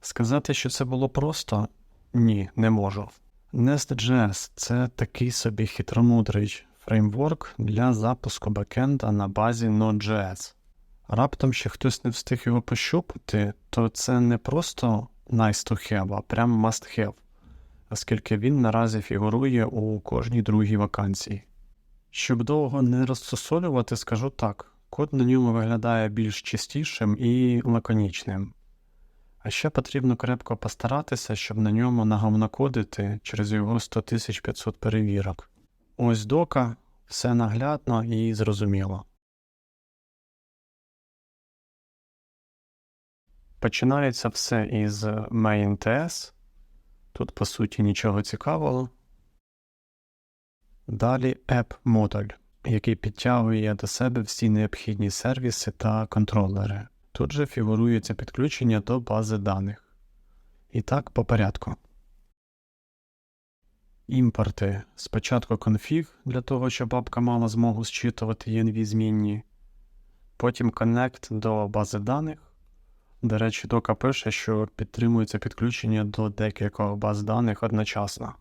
Сказати, що це було просто? Ні, не можу. Nest.js – це такий собі хитромудрий фреймворк для запуску бекенда на базі Node.js. Раптом ще хтось не встиг його пощупати, то це не просто nice to have, а прям must have, оскільки він наразі фігурує у кожній другій вакансії. Щоб довго не розсосолювати, скажу так: код на ньому виглядає більш чистішим і лаконічним. А ще потрібно крепко постаратися, щоб на ньому наговнокодити через його 100 500 перевірок. Ось дока, все наглядно і зрозуміло. Починається все із main.ts. Тут, по суті, нічого цікавого. Далі app модуль, який підтягує до себе всі необхідні сервіси та контролери. Тут же фігурується підключення до бази даних. І так по порядку. Імпорти. Спочатку конфіг для того, щоб бабка мала змогу зчитувати env змінні. Потім connect до бази даних. До речі, дока пише, що підтримується підключення до декількох баз даних одночасно.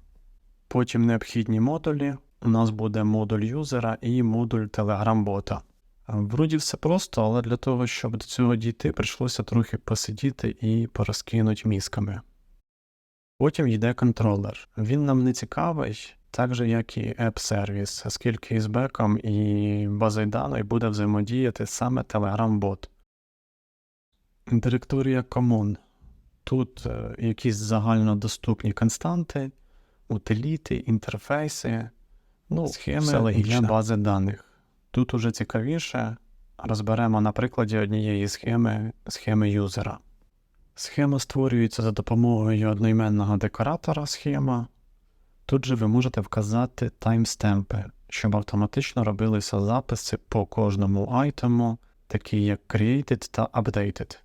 Потім необхідні модулі. У нас буде модуль юзера і модуль Telegram-бота. Вроді все просто, але для того, щоб до цього дійти, прийшлося трохи посидіти і порозкинути мізками. Потім йде контролер. Він нам не цікавий, так же як і App-сервіс, оскільки із беком і базою даних буде взаємодіяти саме Telegram-бот. Директорія Common. Тут е, якісь загальнодоступні константи, утиліти, інтерфейси, ну, схеми для бази даних. Тут уже цікавіше розберемо на прикладі однієї схеми схеми юзера. Схема створюється за допомогою одноіменного декоратора схема. Тут же ви можете вказати таймстемпи, щоб автоматично робилися записи по кожному айтему, такі як created та updated.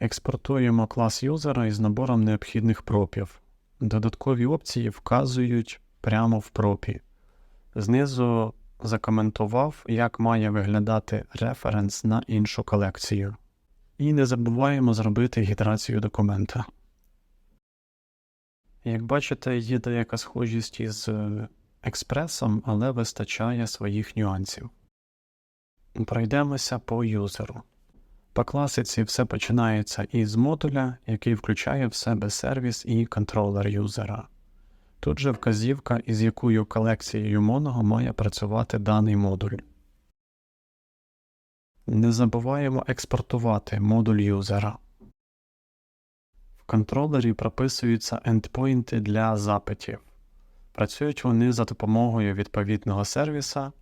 Експортуємо клас юзера із набором необхідних пропів. Додаткові опції вказують прямо в пропі. Знизу закоментував, як має виглядати референс на іншу колекцію. І не забуваємо зробити гідрацію документа. Як бачите, є деяка схожість із е, експресом, але вистачає своїх нюансів. Пройдемося по юзеру. По класиці все починається із модуля, який включає в себе сервіс і контролер юзера. Тут же вказівка, із якою колекцією моного має працювати даний модуль. Не забуваємо експортувати модуль юзера. В контролері прописуються ендпойнти для запитів. Працюють вони за допомогою відповідного сервіса,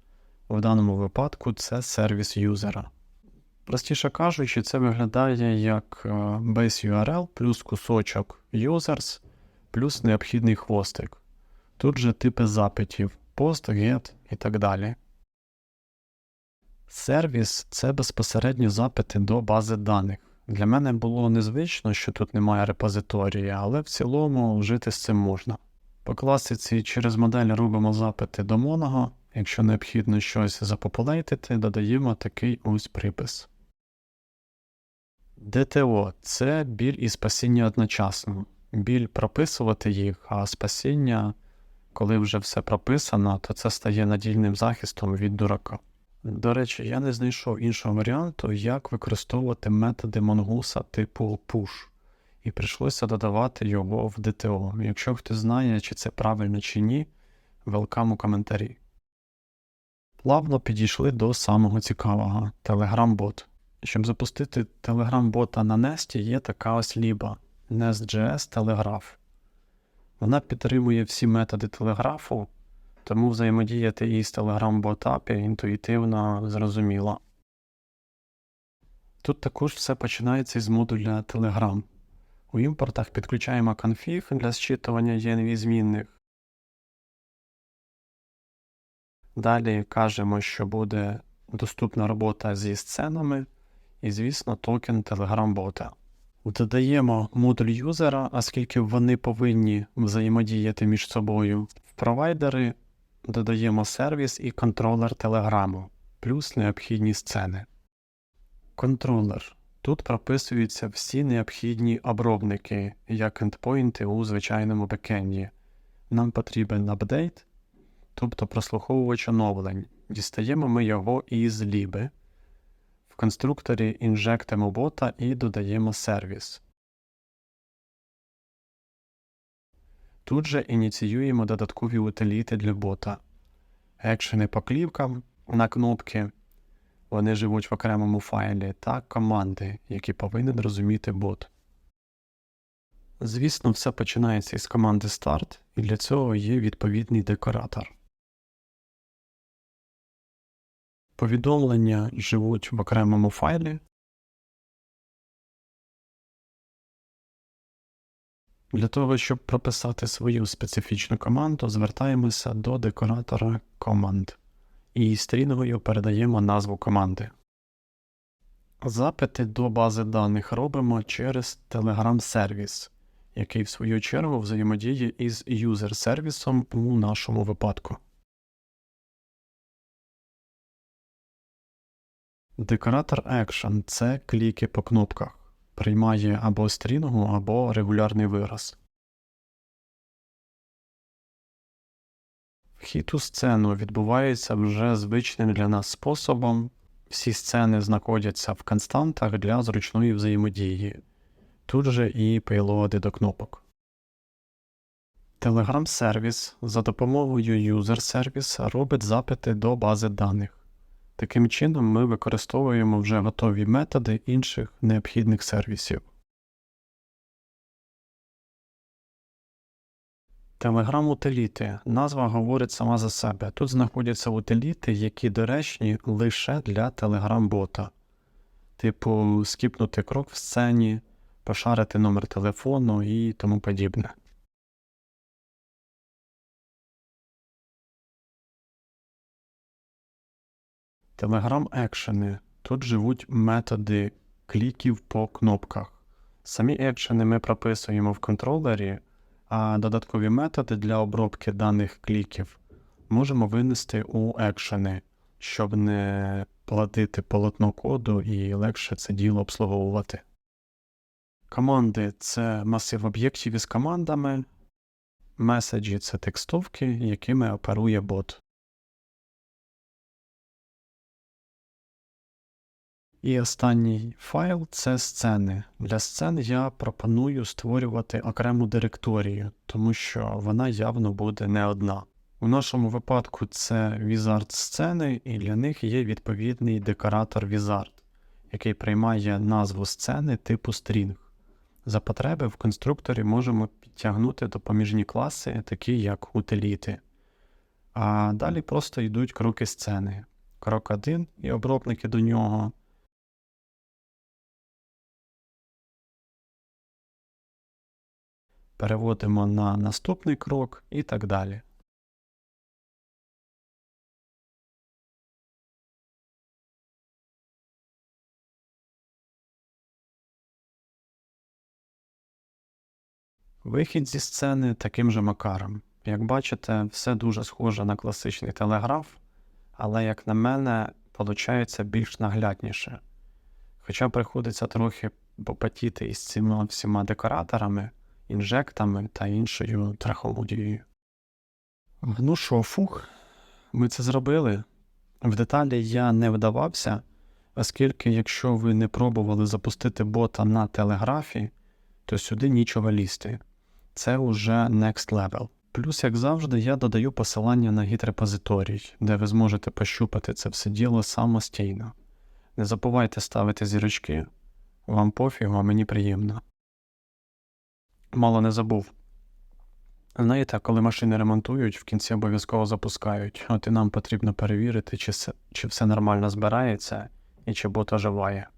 в даному випадку це сервіс юзера. Простіше кажучи, це виглядає як е, base URL плюс кусочок users плюс необхідний хвостик. Тут же типи запитів post, get і так далі. Сервіс це безпосередньо запити до бази даних. Для мене було незвично, що тут немає репозиторії, але в цілому жити з цим можна. По класиці через модель робимо запити до моного. Якщо необхідно щось запопулейтити, додаємо такий ось припис. ДТО це біль і спасіння одночасно. Біль прописувати їх, а спасіння, коли вже все прописано, то це стає надійним захистом від дурака. До речі, я не знайшов іншого варіанту, як використовувати методи монгуса типу push, і прийшлося додавати його в ДТО. Якщо хтось знає, чи це правильно чи ні, велкам у коментарі. Плавно підійшли до самого цікавого Telegram-бот. Щоб запустити Telegram-бота на Nest, є така ось ліба Nest.js Telegraph. Вона підтримує всі методи телеграфу, тому взаємодіяти із Telegram-бот інтуїтивно зрозуміло. Тут також все починається із модуля Telegram. У імпортах підключаємо конфіг для зчитування env змінних. Далі кажемо, що буде доступна робота зі сценами і, звісно, токен Telegram-бота. Додаємо модуль юзера, оскільки вони повинні взаємодіяти між собою. В провайдери додаємо сервіс і контролер Телеграму, плюс необхідні сцени. Контролер Тут прописуються всі необхідні обробники, як ендпойнти у звичайному бекенді. Нам потрібен апдейт, тобто прослуховувач оновлень. Дістаємо ми його із ліби. Конструкторі інжектимо бота і додаємо сервіс. Тут же ініціюємо додаткові утиліти для бота. Екшени по клівкам на кнопки. Вони живуть в окремому файлі та команди, які повинен розуміти бот. Звісно, все починається із команди Start, і для цього є відповідний декоратор. Повідомлення живуть в окремому файлі. Для того, щоб прописати свою специфічну команду, звертаємося до декоратора команд і стрінговою передаємо назву команди. Запити до бази даних робимо через Telegram сервіс, який в свою чергу взаємодіє із юзер сервісом у нашому випадку. Декоратор Action це кліки по кнопках, приймає або стрінгу, або регулярний вираз. Вхід у сцену відбувається вже звичним для нас способом. Всі сцени знаходяться в константах для зручної взаємодії. Тут же і пейлоди до кнопок. Telegram сервіс за допомогою User Service робить запити до бази даних. Таким чином, ми використовуємо вже готові методи інших необхідних сервісів. Telegram утиліти. Назва говорить сама за себе. Тут знаходяться утиліти, які доречні лише для Telegram бота. Типу, скіпнути крок в сцені, пошарити номер телефону і тому подібне. Telegram екшени. Тут живуть методи кліків по кнопках. Самі екшени ми прописуємо в контролері, а додаткові методи для обробки даних кліків можемо винести у екшени, щоб не платити полотно коду і легше це діло обслуговувати. Команди це масив об'єктів із командами, меседжі це текстовки, якими оперує бот. І останній файл це сцени. Для сцен я пропоную створювати окрему директорію, тому що вона явно буде не одна. У нашому випадку це Wizard сцени, і для них є відповідний декоратор Wizard, який приймає назву сцени типу String. За потреби в конструкторі можемо підтягнути допоміжні класи, такі як утиліти. А далі просто йдуть кроки сцени. Крок 1 і обробники до нього. Переводимо на наступний крок і так далі. Вихід зі сцени таким же макаром. Як бачите, все дуже схоже на класичний телеграф, але, як на мене, виходить більш наглядніше. Хоча приходиться трохи попотіти із цими всіма декораторами, інжектами та іншою трахолудією. Ну що, фух, ми це зробили. В деталі я не вдавався, оскільки, якщо ви не пробували запустити бота на телеграфі, то сюди нічого лізти. Це уже next level. Плюс, як завжди, я додаю посилання на гід-репозиторій, де ви зможете пощупати це все діло самостійно. Не забувайте ставити зірочки. Вам пофігу, а мені приємно. Мало не забув. Знаєте, коли машини ремонтують, в кінці обов'язково запускають, от і нам потрібно перевірити, чи, чи все нормально збирається і чи бот оживає.